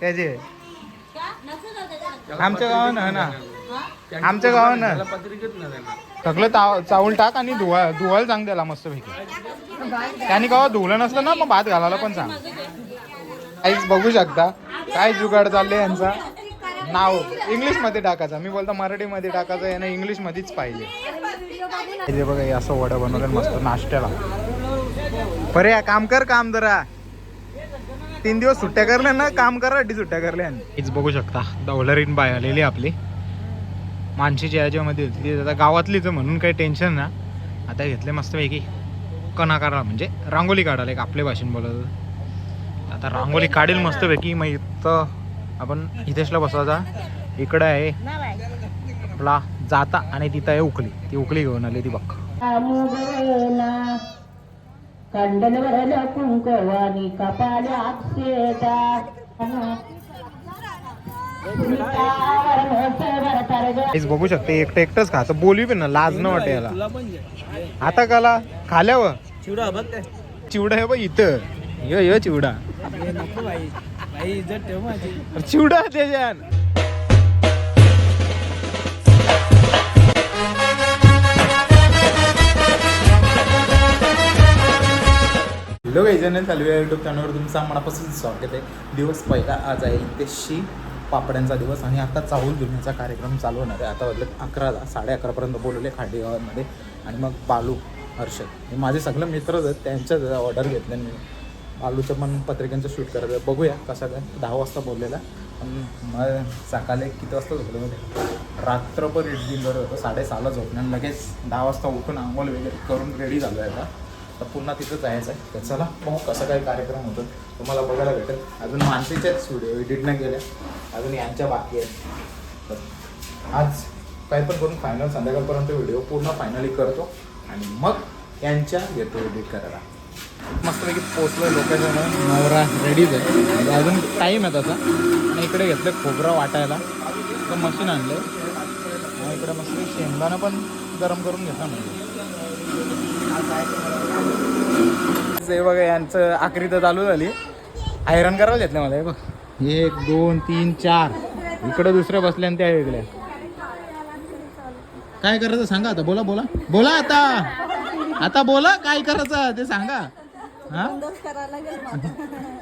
त्याचे. आमच्या गावानं ना? आमच्या गावानं. सगळं ताव चावल टाक आणि धुवा धुवायला सांग त्याला मस्त पैकी त्याने गावात धुवलं नसतं ना मग भात घालायला पण सांग. काहीच बघू शकता. काय जुगाड चाललंय यांचा? नाव. इंग्लिशमध्ये टाकायचा. मी बोलतो मराठी मध्ये टाकायचं यांना इंग्लिश मध्येच पाहिजे. हे बघा असं वडा बनवलं मस्त नाश्त्याला. बरे काम कर काम जरा. तीन दिवस सुट्ट्या करल्या ना काम करा अड्डी सुट्ट्या करल्या हेच बघू शकता. दौलरीन बाय आलेली आपली. मानशीच्या याच्यामध्ये होती ती आता गावातलीच म्हणून काही टेन्शन ना. आता घेतले मस्तपैकी. कणा काढा म्हणजे रांगोली काढायला एक आपल्या भाषेत बोलत आता रांगोली काढेल मस्तपैकी. मग इथं आपण हितेशला बसवायचा. इकडं आहे आपला जाता आणि तिथं आहे उकली ती उकली घेऊन आली ती बघ. कंडलवरला कुंकवानी शेता. हेच बघू शकते एकटं एकटंच खातं बोलवी पण ना लाज न वाटे याला. आता काला खाल्यावर चिवडा बघ काय. चिवडा आहे बघ इथं. य य चिवडा. चिवडा त्याच्यान हॅलो गाईजन चालू आहे युट्यूब चॅनलवर तुमचा मनापासून स्वागत आहे. दिवस पहिला आज आहे हितेशी पापड्यांचा दिवस आणि आता चाहूल धुण्याचा कार्यक्रम चालू होणार आहे. आता वाजले अकराला साडे अकरापर्यंत बोलवले खांडेगावांमध्ये आणि मग बालू हर्षद हे माझे सगळे मित्रच आहेत त्यांच्याच ऑर्डर घेतले मी. बालूचं पण पत्रिकांचं शूट करायचं आहे. बघूया कसं काय. दहा वाजता बोललेला. पण मग सकाळी किती वाजता झोपलं म्हणजे रात्रभर इडली करत होतं. साडेसहाला झोपण्या आणि लगेच दहा वाजता उठून आंघोळ वगैरे करून रेडी झालो आहे आता. तर पुन्हा तिथं जायचं आहे तर चला पाहू कसा काय कार्यक्रम होतो. तुम्हाला बघायला भेटेल. अजून मानसीच्याच व्हिडिओ एडिट नाही केल्या अजून यांच्या बाकी आहेत. तर आज काय पण करून फायनल संध्याकाळपर्यंत व्हिडिओ पूर्ण फायनली करतो. आणि मग यांच्या घेतो एडिट करायला. मस्तपैकी पोचलो लोकेशन नवरा रेडीच आहे म्हणजे अजून टाईम आहे त्याचा. आणि इकडे घेतलं खोबरं वाटायला. तर मशीन आणलं आणि इकडे मस्त शेंगदाणं पण गरम करून घेतला म्हणजे हे बघा यांचं आखरी तर चालू झाली. आयरन करायला घेतलं मला हे बघ. एक दोन तीन चार. इकडं दुसरे बसल्या आणि त्या वेगळ्या. काय करायचं सांगा आता बोला बोला. बोला आता. आता बोला काय करायचं ते सांगा. हा?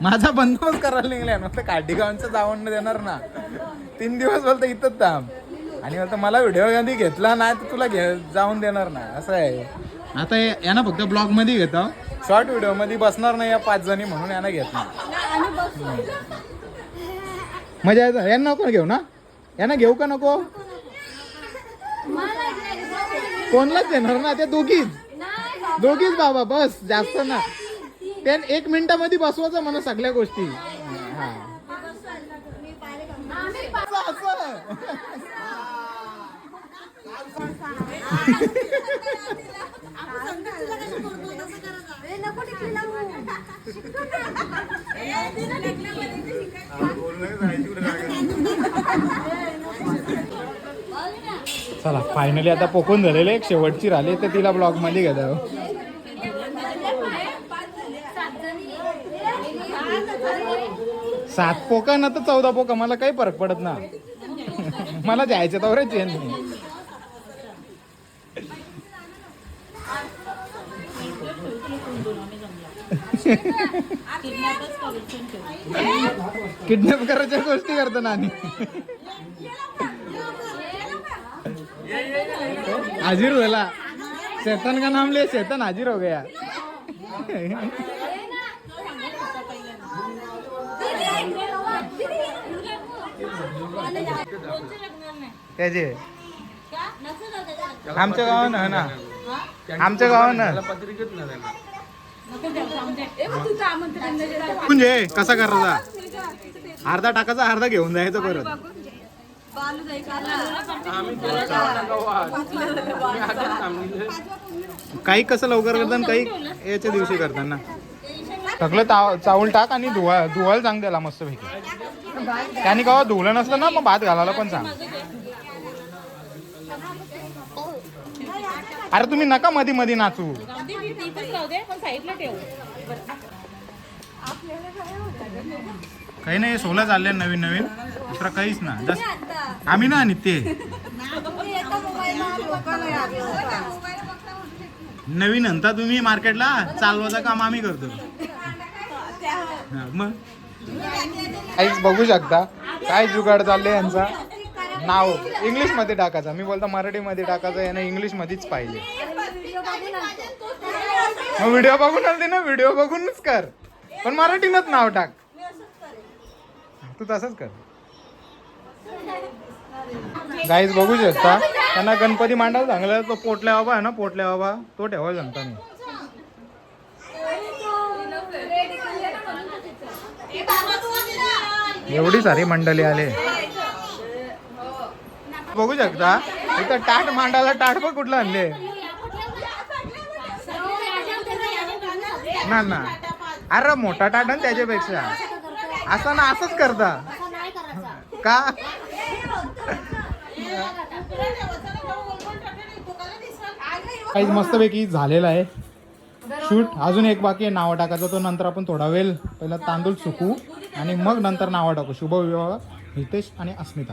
माझा बंदोबस्त करायला निघलाय नुसतं काठीगावांचं जावण देणार ना. तीन दिवस बोलतो इथंच थांब. आणि बोलतो मला व्हिडिओ कधी घेतला नाही तर तुला घे जाऊन देणार ना असं आहे. आता हे- यांना फक्त ब्लॉगमध्ये घेतो. शॉर्ट व्हिडिओमध्ये बसणार नाही या पाच जणी म्हणून यांना घेत नाही. मजा येतं. यांना नको घेऊ ना? यांना घेऊ का नको? कोणलाच देणार ना? त्या दोघीच. दोघीच बाबा बस. जास्त ना. त्या एक मिनिटामध्ये बसवायचं म्हणा सगळ्या गोष्टी. हा असं, असं. चला फायनली आता पोकून झालेले एक शेवटची राहिली तर तिला ब्लॉगमध्ये घेता सात पोका ना तर चौदा पोका मला काही फरक पडत ना मला जायचं तर चेन नाही किडनॅप करायच्या गोष्टी करतो नानी. हाजिर होला शैतान का नाम ले शैतान हाजिर हो गया. त्याचे आमच्या गावानं ना. आमच्या गावानं. पत्रिकेत ना म्हणजे कसा करायचा? अर्धा टाकायचा अर्धा घेऊन जायचं परत. काही कसं लवकर करतात काही याच्या दिवशी करतात ना. सगळं ताव चावल टाक आणि धुवा धुवायला सांग त्याला मस्त पैकी त्याने गावात धुवलं नसलं ना मग भात घालायला पण सांग. अरे तुम्ही नका मध्ये मध्ये नाचू. काही नाही सोला चालले नवीन नवीन. दुसरा काहीच ना जस आम्ही ना आणि ते नवीन आणता तुम्ही मार्केटला चालवायचं काम आम्ही करतो. मग? काहीच बघू शकता. काय जुगाड चाललंय यांचा? नाव इंग्लिशमध्ये टाकायचं. मी बोलतो मराठीमध्ये टाकायचं यानं इंग्लिश मध्येच पाहिजे. मग व्हिडिओ बघून आलते ना व्हिडिओ बघूनच कर. पण मराठीनच नाव टाक. तू तसंच कर. गाईज बघू शकता त्यांना गणपती मांडायला सांगलं तो पोटल्या बाबा आहे ना पोटल्या बाबा तो ठेवायला सांगता मी एवढी सारी मंडळी आले. बघू शकता. इथं टाट मांडायला टाट पण कुठलं आणले? ना ना. अरे मोठा टाट आणि त्याच्यापेक्षा. असं ना असंच करता. का? काही मस्तपैकी झालेला आहे. शूट. अजून एक बाकी आहे नावं टाकायचं तो नंतर आपण थोडा वेळ पहिला तांदूळ सुकू आणि मग नंतर नावं टाकू. शुभ विवाह हितेश आणि अस्मिता.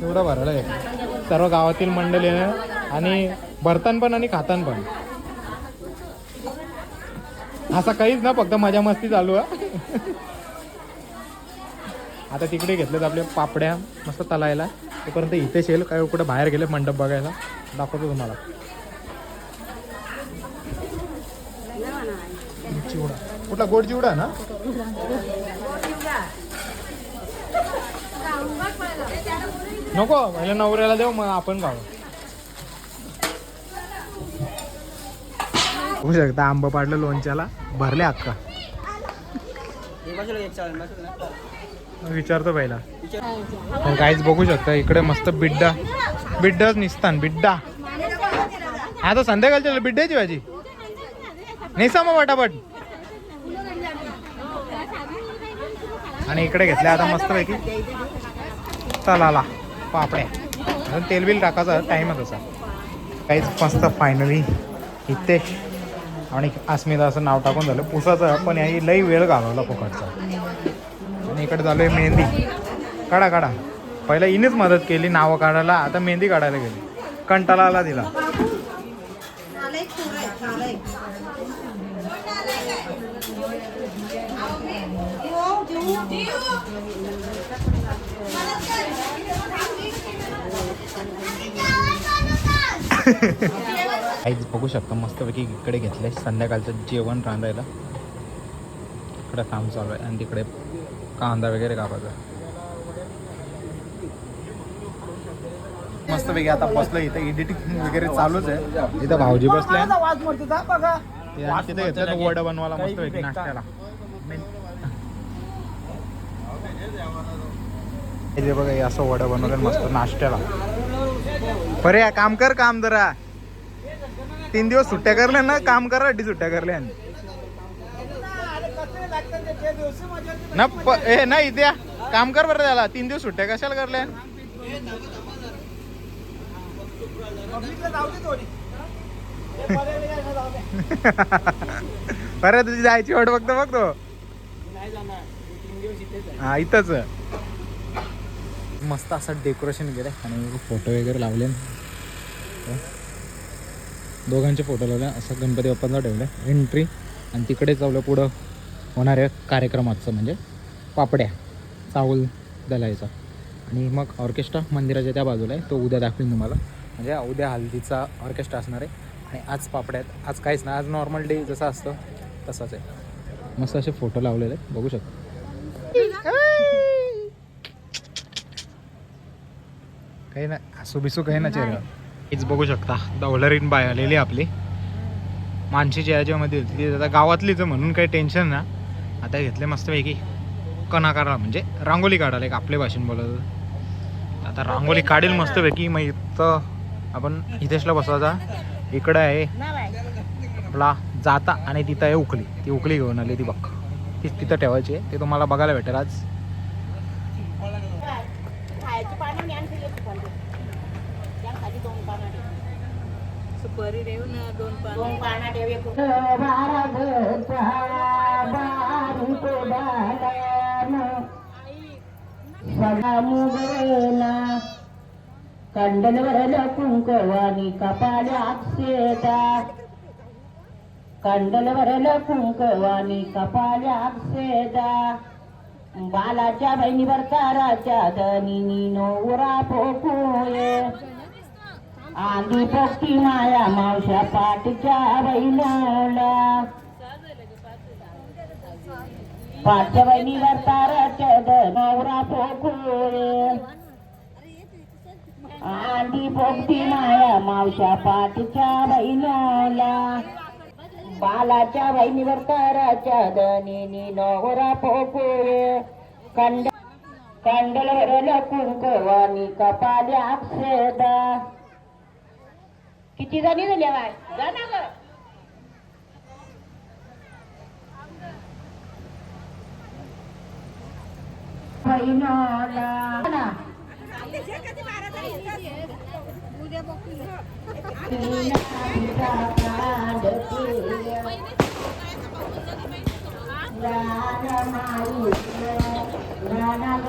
चिवडा भरायला आहे सर्व गावातील मंडळी आणि भरतान पण आणि खातान पण. असा काहीच ना फक्त मजा मस्ती चालू आहे. आता तिकडे घेतलेत आपल्या पापड्या मस्त तलायला. तोपर्यंत इथेच येईल काय कुठे बाहेर गेले मंडप बघायला. दाखवतो तुम्हाला. चिवडा. कुठला गोड चिवडा ना? नको पहिल्या नवऱ्याला देऊ मग आपण खाऊ. होऊ शकता आंबा पाडलं लोणच्याला भरले अक्का विचारतो पहिला. पण काहीच बघू शकता इकडे मस्त बिड्डा. बिड्डाच निसतान बिड्डा. आता संध्याकाळच्या बिड्ड्याची भाजी. निसा मग पटापट. आणि इकडे घेतल्या आता मस्त पैकी चला. पापड्या अजून तेल बिल टाकायचा टाईमच असा काहीच मस्त फायनली हितेश आणि अस्मिता असं नाव टाकून झालं. पुसाचं पण याही लई वेळ घालवला फुकटचा. आणि इकडे झालोय मेहंदी. काढा काढा. पहिला हिनेच मदत केली नावं काढायला. आता मेहंदी काढायला गेली. कंटाळा आला तिला काहीच बघू शकता मस्तपैकी इकडे घेतलंय. संध्याकाळचं जेवण रांधायला. इकडे काम चालू आहे. आणि तिकडे कांदा वगैरे कापायचा. मस्तपैकी आता बसलो इथे. एडिटिंग वगैरे चालूच आहे. इथं भाऊजी बसले तिथे घेतलं वडा बनवायला मस्तपैकी नाश्त्याला. इथे बघा हे असं वडा बनवलं मस्त नाश्त्याला. बरे काम कर काम जरा. तीन दिवस सुट्ट्या करल्या ना काम कर अड्डी सुट्ट्या करल्या. ना ए नाही इथे काम कर बरं त्याला. तीन दिवस सुट्ट्या कशाला करल्या? बरं तुझी जायची वाट बघतो बघतो. हा इथंच मस्त असं डेकोरेशन केलं आणि फोटो वगैरे लावले. दोघांचे फोटो लावले. असं गणपती बाप्पांना ठेवलं एंट्री आणि तिकडे चावलं पुढं होणाऱ्या कार्यक्रमाचं म्हणजे पापड्या चावल दलायचा आणि मग ऑर्केस्ट्रा मंदिराच्या त्या बाजूला आहे. तो उद्या दाखवेन तुम्हाला. म्हणजे उद्या हल्दीचा ऑर्केस्ट्रा असणार आहे. आणि आज पापड्यात आज काहीच नाही. आज नॉर्मल डे जसं असतं तसाच आहे. मस्त असे फोटो लावलेले आहेत. बघू शकता. काही ना हसू बिसू काही ना चेहरा हेच बघू शकता. दौलरीन बाय आलेली आपली. मानशीच्या याच्यामध्ये होती ती. आता गावातलीच म्हणून काही टेन्शन ना आता घेतले मस्तपैकी. कणाकारा म्हणजे रांगोली काढायला एक आपल्या भाषेत बोलत आता रांगोली काढेल मस्तपैकी. मग इथं आपण हितेशला बसवायचा. इकडं आहे. आपला जाता आणि तिथं आहे उकली. ती उकली घेऊन आली ती बघ. ती तिथं ठेवायची आहे. ते तुम्हाला बघायला भेटेल आज. सुपारी देऊ ना दोन पान. दोन पाना बारा बारी सेदा कंडलवरल कुंकवानी कपाळात सेदा बालाच्या बहिणीवर ताराच्या दनिनी नोरा पोकुये आंधी पोकी माया मावशा पाठच्या बैलाला पाठच्या बहिणीवर ताराच्या नवरा पोकुळे आंधी पोकती माया मावशा पाठच्या बैलाला बालाच्या बहिणीवर ताराच्या दनिनी नवरा पोकुळे कंड कंडल कुंकवानी कपाल्या अक्षदा किती जणी झाल्या बाय जा ना ग. माईचं, राना ग,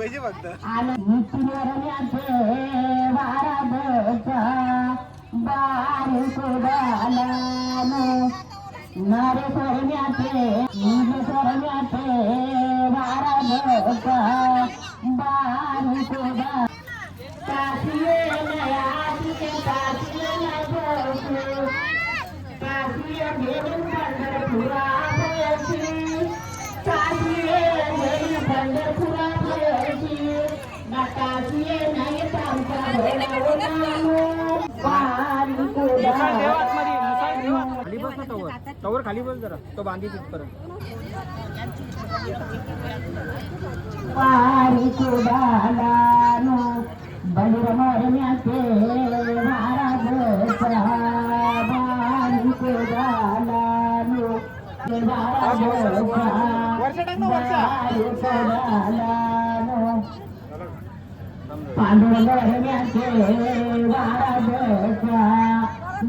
पाहिजे फक्त. ना तवर तवर खाली बस जरा. तो बांधी तिथपर्यंत. पारी कुडालानो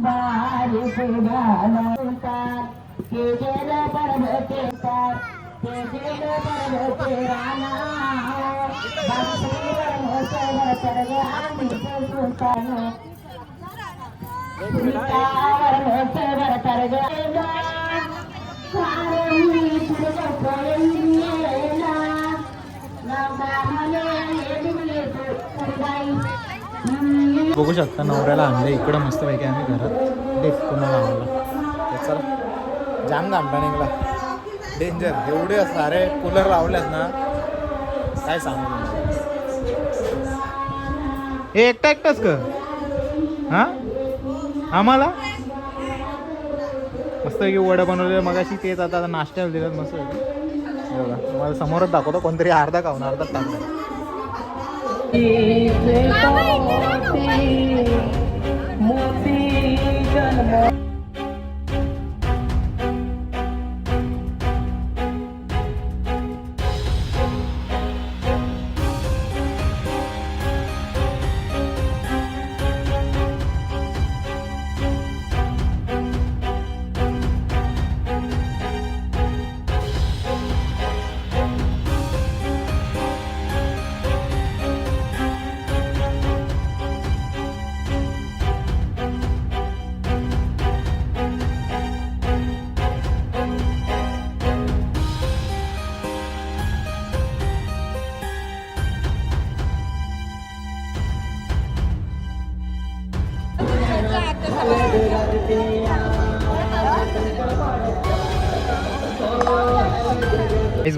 ಬಾರಿ ಸುಧಾಲಂತ ಕೇಜಲ ಪರ್ವತೆ ಸರ್ ಕೇಜಲ ಪರ್ವತೆ ರಾಮ ಬಾಸಿ ಪರ್ವತೆ ಸರ್ಗ ಸುತಾನು ಪರ್ವತೆ ಸರ್ಗ ಸಾರಿ ಸುರಗ ಪ್ರಯಂಜಿ बघू शकता नवऱ्याला आणलं इकडं मस्त पैकी आम्ही घरात. देख कोणाला आवडला. चला. जाम घामटा निघला डेंजर एवढे सारे कूलर लावल्यात ना. काय सांगू हे एकटा एकटाच कर. हा? आम्हाला? मस्त की वडा बनवले मगाशी तेच आता आता नाश्त्याला दिलं मस्त बघा तुम्हाला समोरच दाखवतो. कोणतरी अर्धा खाऊन अर्धा टाकलं মোতি জন্ম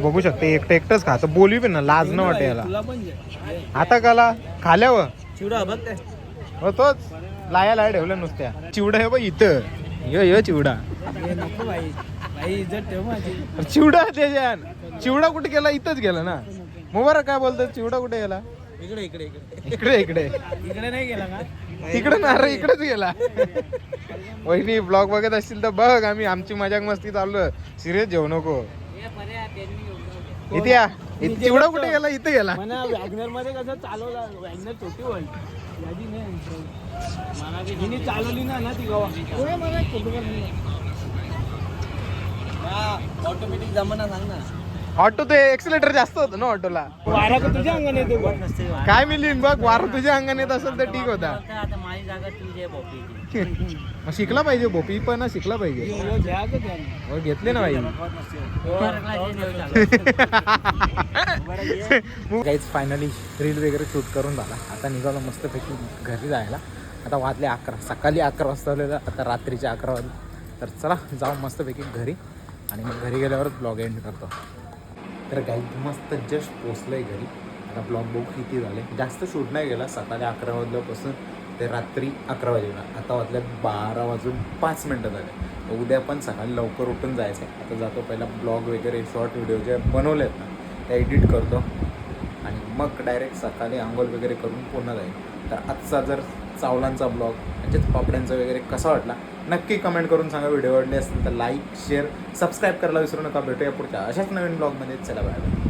बघू शकते एकटं एकटंच खातं बोलवी पण ना लाज न वाटे याला. आता काला खाल्यावर चिवडा बघ हो तोच. लाया लाया ठेवल्या नुसत्या. चिवडा हे बघ इथं. यो यो चिवडा. चिवडा त्याच्यान चिवडा कुठे गेला? इथंच गेला ना. मुबारक काय बोलतो चिवडा कुठे गेला? इकडे इकडे इकडे. इकडे इकडे. इकडे नाही गेला का? तिकडे ना रे इकडेच गेला. वहिनी ब्लॉग बघत असतील तर बघ आम्ही आमची मजाक मस्ती चालू सिरियस जेवू नको. इथे या. चिवडा कुठे गेला? इथे गेला. वॅगनरमध्ये कसं चालवला? वॅगनर छोटी यादी नाही चालवली ना ना ती गवा. मला ऑटोमॅटिक जमाना सांग ना. ऑटो ते एक्सिलेटर जास्त होतं ना ऑटोला. वारा का तुझ्या अंगाने येतो बघ. नसते काय मिलीन बघ वार तुझ्या अंगाने येत असेल तर ठीक होता. आता माझी जागा तुझी आहे भोपळीची मग शिकला पाहिजे भोपी पण शिकला पाहिजे. घ्या का त्याने हो, घेतले ना भाई काहीच फायनली रील वगैरे शूट करून झाला. आता निघालो मस्तपैकी घरी जायला. आता वाजले अकरा सकाळी अकरा वाजता आलेलं. आता रात्रीचे अकरा वाजले. तर चला जाऊ मस्तपैकी घरी. आणि मग घरी गेल्यावरच ब्लॉग एंड करतो. तर काही मस्त जस्ट पोचलं आहे घरी. आता ब्लॉग बुक किती झाले? जास्त शूट नाही गेला सकाळी अकरा वाजल्यापासून ते रात्री अकरा वाजेला आता वाजल्या बारा वाजून पाच मिनटं झाले. तर उद्या पण सकाळी लवकर उठून जायचं आहे आता जातो पहिला ब्लॉग वगैरे शॉर्ट व्हिडिओ जे बनवले आहेत ना ते एडिट करतो. आणि मग डायरेक्ट सकाळी आंघोळ वगैरे करून पुन्हा जाईल. तर आजचा जर चावलांचा ब्लॉग म्हणजेच पापड्यांचा वगैरे कसा वाटला नक्की कमेंट करून सांगा. व्हिडिओ आवडले असतील तर लाईक शेअर सबस्क्राईब करायला विसरू नका. भेटूया पुढच्या अशाच नवीन ब्लॉगमध्ये चला बाय बाय